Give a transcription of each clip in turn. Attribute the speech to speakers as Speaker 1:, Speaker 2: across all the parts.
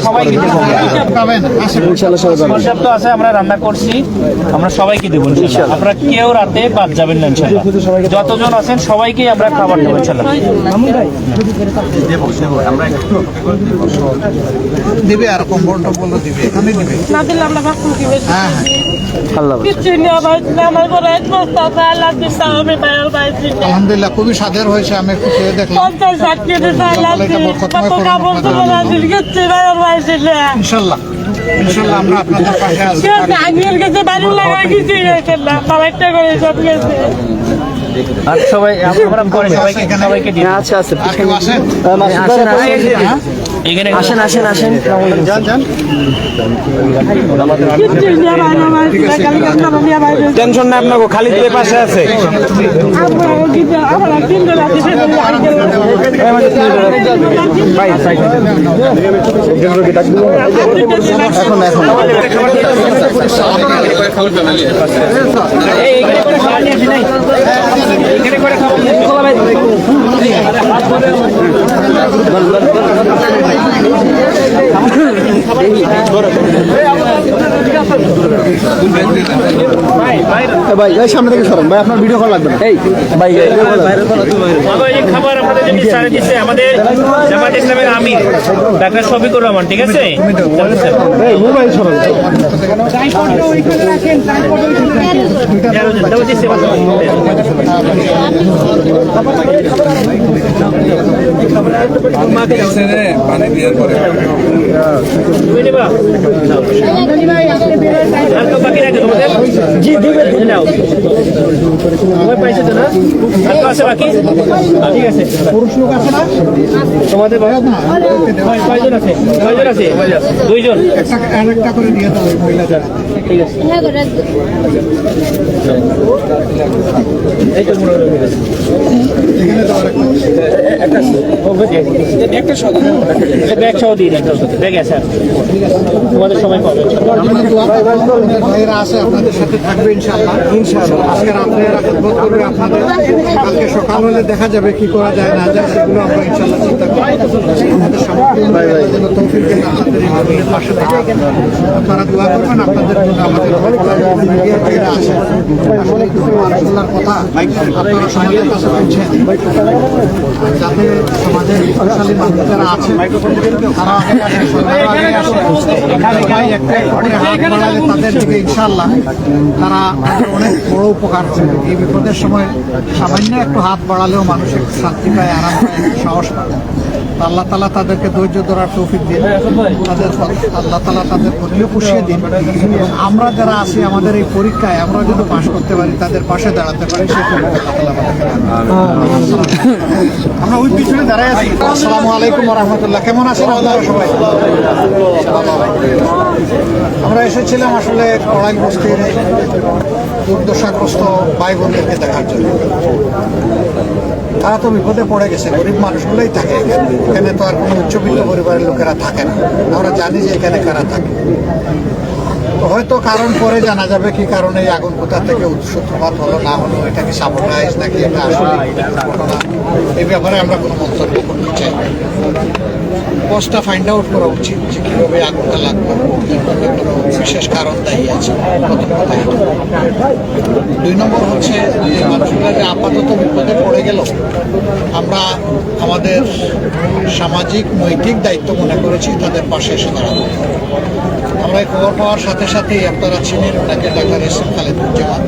Speaker 1: সবাই। পর্যাপ্ত আছে আমরা রান্না করছি আমরা সবাইকে দেবো আপনারা কেউ রাতে বাদ যাবেন না ইনশাল্লাহ যতজন আছেন সবাইকে আমরা খাবার দেবো ইনশাল্লাহ
Speaker 2: দিবে আর কম্বল টম্বল দিবে এখানে দিবে।
Speaker 3: না দিলে আমরা
Speaker 2: হ্যাঁ হ্যাঁ। আলহামদুলিল্লাহ খুবই স্বাদের হয়েছে আমি একটু খেয়ে ইনশাল্লাহ ইনশাল্লাহ আমরা আপনাদের পাশে আছি।
Speaker 3: আঙুল গেছে বাড়ি লাগা কিছু গেছে না খাবারটা করে সব গেছে।
Speaker 1: আর সবাই আমরা সবাইকে সবাইকে
Speaker 4: আচ্ছা আচ্ছা
Speaker 2: আসেন
Speaker 4: আসেন। আসেন
Speaker 2: হ্যাঁ?
Speaker 1: এখানে
Speaker 4: আসেন আসেন আসেন।
Speaker 2: যান
Speaker 3: খালি
Speaker 4: টেনশন নাই আপনাকে খালিদ ভাই পাশে আছে। এখানে
Speaker 1: করে খাবার নিয়ে আসি নাই এখানে করে খাবার নিয়ে আসি। খোলা ভাই। ভাই ভাই
Speaker 4: ভাই এই সামনে থেকে সরেন। ভাই আপনার ভিডিও কল লাগবে না। এই ভাই
Speaker 1: এই খাবার আমাদের জন্য সারা দিচ্ছে আমাদের জামাত ইসলামের আমির ডাক্তার শফিকুর রহমান ঠিক আছে?
Speaker 4: এই মোবাইল সরেন।
Speaker 1: দেবো বাকি রাখে তোমাদের জি দিবে নাও। তোমার পাইছে তো না আর কেউ আছে বাকি? ঠিক আছে।
Speaker 2: পুরুষ লোক আছে না?
Speaker 1: তোমাদের কয়জন আছে। কয়জন আছে? দুইজন?
Speaker 2: একটা আর একটা করে দিয়ে দাও ওই মহিলাদের
Speaker 1: ঠিক আছে। এই তো গেছে।
Speaker 2: এখানে দাও আরেকটা
Speaker 1: একটা সহ ব্যাগ সহ দিয়ে দিন। ব্যাগ আছে তোমাদের সময় পাবে
Speaker 2: ভাইয়েরা আছে আপনাদের সাথে থাকবে ইনশাআল্লাহ। ইনশাআল্লাহ। আজকে রাত্রে করবে আপনাদের কালকে সকাল হলে দেখা যাবে কি করা যায় না যায় সেগুলো আমরা ইনশাল্লাহ চিন্তা ভাবির পাশে থেকে আপনারা দোয়া করবেন আপনাদের জন্য আমাদের আছে আসলে কিছু মানুষগুলার কথা আপনারা সমাজের কাছে পৌঁছে যাতে সমাজের মানুষ যারা আছে তারা আসে আসে সবাই একটা হাত বাড়ালে তাদের দিকে ইনশাল্লাহ তারা অনেক বড় উপকার এই বিপদের সময় সামান্য একটু হাত বাড়ালেও মানুষ একটু শান্তি পায়, আরাম পায় সাহস পায়। আল্লাহ তালা তাদেরকে ধৈর্য ধরার তৌফিক দিন, তাদের আল্লাহ তালা তাদের প্রতিও পুষিয়ে দিন। এবং আমরা যারা আছি, আমাদের এই পরীক্ষায় আমরা যদি পাশ করতে পারি, তাদের পাশে দাঁড়াতে পারি সেটা। আমরা ওই পিছনে দাঁড়াই আছি। আসসালামু আলাইকুম রহমতুল্লাহ কেমন আছেন সবাই? আমরা এসেছিলাম আসলে কড়াই বস্তির দুর্দশাগ্রস্ত ভাই বোনদেরকে দেখার জন্য। তারা তো বিপদে পড়ে গেছে, গরিব মানুষগুলোই থাকে। এখানে তো আর কোনো উচ্চবিত্ত পরিবারের লোকেরা থাকে না। আমরা জানি যে এখানে কারা থাকে। হয়তো কারণ পরে জানা যাবে কি কারণে এই আগুন কোথা থেকে সূত্রপাত হলো, না হলো, এটা কি সাবধাইজ নাকি এটা আসলে এই ব্যাপারে আমরা কোনো মন্তব্য করতে চাই। কজটা ফাইন্ড আউট করা উচিত যে কীভাবে আগুনটা লাগল। মধ্যে কোনো বিশেষ কারণ দায়ী আছে। দুই নম্বর হচ্ছে মানুষগুলো যে আপাতত বিপদে পড়ে গেল, আমরা আমাদের সামাজিক, নৈতিক দায়িত্ব মনে করেছি, তাদের পাশে এসে দাঁড়াবো। আমরা খবর পাওয়ার সাথে সাথেই আপনারা চিনেন, ওনাকে ডাক্তার এস এম খালেদুজ্জামান।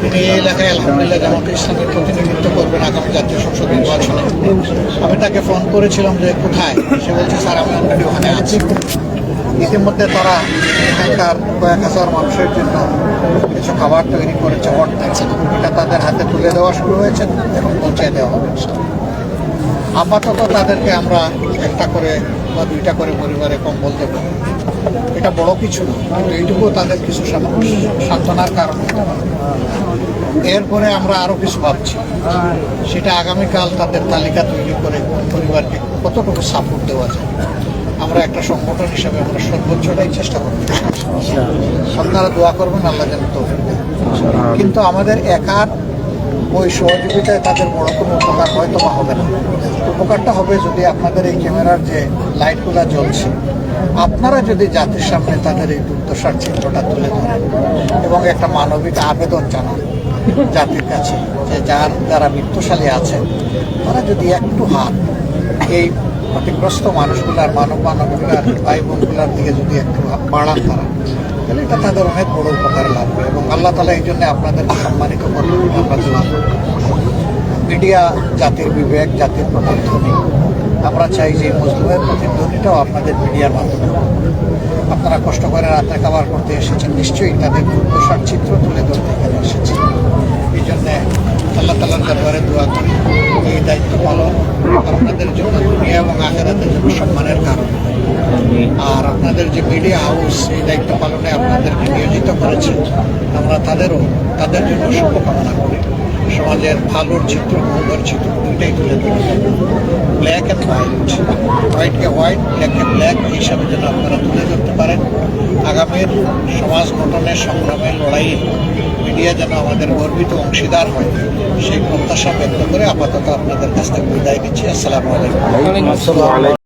Speaker 2: তিনি এই এলাকায় আলহামদুলিল্লাহ জামাতের ইসলামের প্রতিনিধিত্ব করবেন আগামী জাতীয় সংসদ নির্বাচনে। আমি তাকে ফোন করেছিলাম যে কোথায়? সে বলছে, স্যার, আমি অলরেডি ওখানে আছি। ইতিমধ্যে তারা এখানকার কয়েক হাজার মানুষের জন্য কিছু খাবার তৈরি করেছে, হট এটা তাদের হাতে তুলে দেওয়া শুরু হয়েছে এবং পৌঁছে দেওয়া হবে। আপাতত তাদেরকে আমরা একটা করে বা দুইটা করে পরিবারে কম্বল দেবো। এটা বড় কিছু না কিন্তু এইটুকু তাদের কিছু সান্ত্বনার কারণ। এরপরে আমরা আরও কিছু ভাবছি। সেটা আগামীকাল তাদের তালিকা তৈরি করে কোন পরিবারকে কতটুকু সাপোর্ট দেওয়া যায়। আমরা একটা সংগঠন হিসাবে আমরা সর্বোচ্চটাই চেষ্টা করতে আপনারা দোয়া করবেন আল্লাহ যেন দেন। কিন্তু আমাদের একার ওই সহযোগিতায় তাদের বড় কোনো উপকার হয়তো বা হবে না। উপকারটা হবে যদি আপনাদের এই ক্যামেরার যে লাইটগুলো জ্বলছে, আপনারা যদি জাতির সামনে তাদের এই দুর্দশার চিত্রটা তুলে ধরেন এবং একটা মানবিক আবেদন জানান জাতির কাছে যে যার যারা মৃত্যুশালী আছেন, তারা যদি একটু হাত এই ক্ষতিগ্রস্ত মানুষগুলার মানব মানবগুলার ভাই বোনগুলার দিকে যদি একটু বাড়ান তারা তাহলে এটা তাদের অনেক বড় উপকার লাগবে এবং আল্লাহ তালা এই জন্য আপনাদেরকে সম্মানিত করবেন আমরা মিডিয়া জাতির বিবেক, জাতির প্রতিধ্বনি। আমরা চাই যে মুসলিমের প্রতিধ্বনিটাও আপনাদের মিডিয়ার মাধ্যমে আপনারা কষ্ট করে রাতে খাবার করতে এসেছেন, নিশ্চয়ই তাদের দুর্দশার চিত্র তুলে ধরতে এখানে এসেছেন এই জন্যে আল্লাহ তালার দরবারে দোয়া করি। এই দায়িত্ব পালন আপনাদের জন্য দুনিয়া এবং আখেরাতের জন্য সম্মানের কারণ। আর আপনাদের যে মিডিয়া হাউস এই দায়িত্ব পালনে আপনাদেরকে নিয়োজিত করেছে আমরা তাদেরও তাদের জন্য শুভকামনা করি। সমাজের ভালোর চিত্র মঙ্গলের চিত্র দুইটাই তুলে ধরে। ব্ল্যাক অ্যান্ড হোয়াইট হোয়াইটকে হোয়াইট ব্ল্যাককে ব্ল্যাক হিসাবে যেন আপনারা তুলে ধরতে পারেন। আগামীর সমাজ গঠনের সংগ্রামের লড়াইয়ে মিডিয়া যেন আমাদের গর্বিত অংশীদার হয় সেই প্রত্যাশা ব্যক্ত করে আপাতত আপনাদের কাছ থেকে বিদায় নিচ্ছি। আসসালামু আলাইকুম।